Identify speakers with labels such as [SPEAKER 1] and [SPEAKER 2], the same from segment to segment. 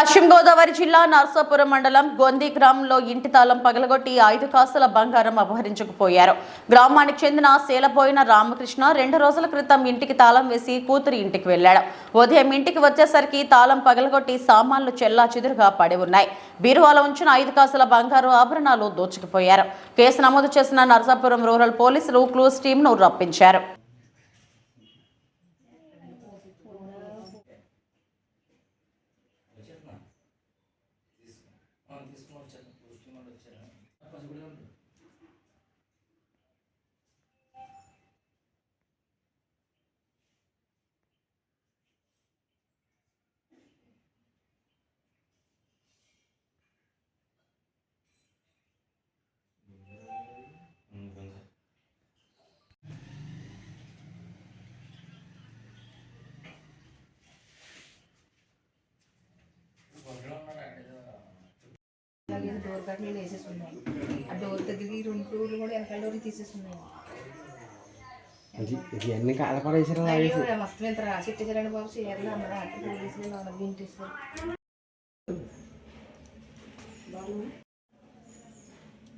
[SPEAKER 1] పశ్చిమ గోదావరి జిల్లా నర్సాపురం మండలం గొంది గ్రామంలో ఇంటి తాళం పగలగొట్టి ఐదు కాసుల బంగారం అపహరించుకుపోయారు. గ్రామానికి చెందిన శీలపోయిన రామకృష్ణ రెండు రోజుల క్రితం ఇంటికి తాళం వేసి కూతురి ఇంటికి వెళ్ళాడు ఉదయం ఇంటికి వచ్చేసరికి తాళం పగలగొట్టి సామాన్లు చెల్లా చెదురుగా పడి ఉన్నాయి. బీరువాలో ఉంచిన ఐదు కాసుల బంగారు ఆభరణాలు దోచుకుపోయారు. కేసు నమోదు చేసిన నర్సాపురం రూరల్ పోలీసులు క్లూస్ టీంను రప్పించారు. వచ్చారు. తీసుకున్నాను తీసుకుని వచ్చాను పోస్టింగ్ వాళ్ళు వచ్చారు.
[SPEAKER 2] పసిగూడెం అలాగే డోర్ కట్లు వేసేసి ఉన్నాయి ఆ డోర్ దగ్గరికి రెండు డోర్లు కూడా వెనకాల డోర్ తీసేసి ఉన్నాయి మొత్తం ఇంత రాసి ఇట్టేసారండి బాబు చీరలు నాలుగు ఇంటేసారు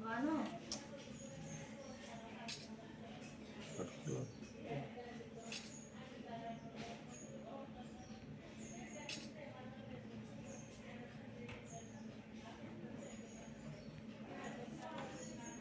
[SPEAKER 2] బాను